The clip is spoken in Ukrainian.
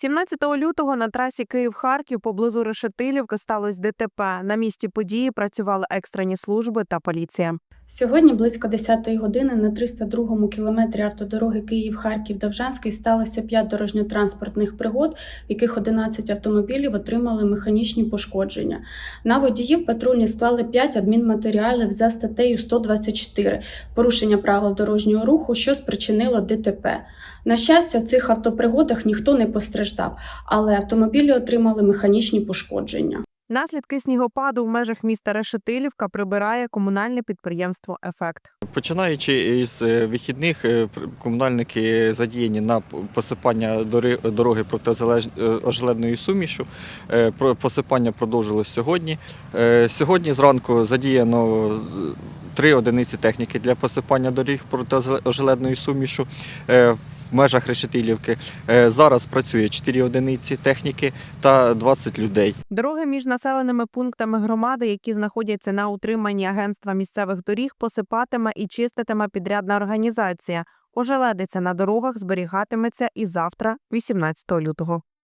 17 лютого на трасі Київ-Харків поблизу Решетилівки сталося ДТП. На місці події працювали екстрені служби та поліція. Сьогодні близько 10-ї години на 302-му кілометрі автодороги Київ-Харків-Довжанський сталося 5 дорожньо-транспортних пригод, в яких 11 автомобілів отримали механічні пошкодження. На водіїв патрульні склали 5 адмінматеріалів за статтею 124 порушення правил дорожнього руху, що спричинило ДТП. На щастя, в цих автопригодах ніхто не постраждав, але автомобілі отримали механічні пошкодження. Наслідки снігопаду в межах міста Решетилівка прибирає комунальне підприємство Ефект. Починаючи із е, вихідних, е, комунальники задіяні на посипання дороги протиожеледною сумішу. Е, про- Посипання продовжилось сьогодні. Сьогодні зранку задіяно три одиниці техніки для посипання доріг протиожеледною сумішу. В межах Решетилівки Е, зараз працює 4 одиниці техніки та 20 людей. Дороги між населеними пунктами громади, які знаходяться на утриманні агентства місцевих доріг, посипатиме і чиститиме підрядна організація. Ожеледиця на дорогах зберігатиметься і завтра, 18 лютого.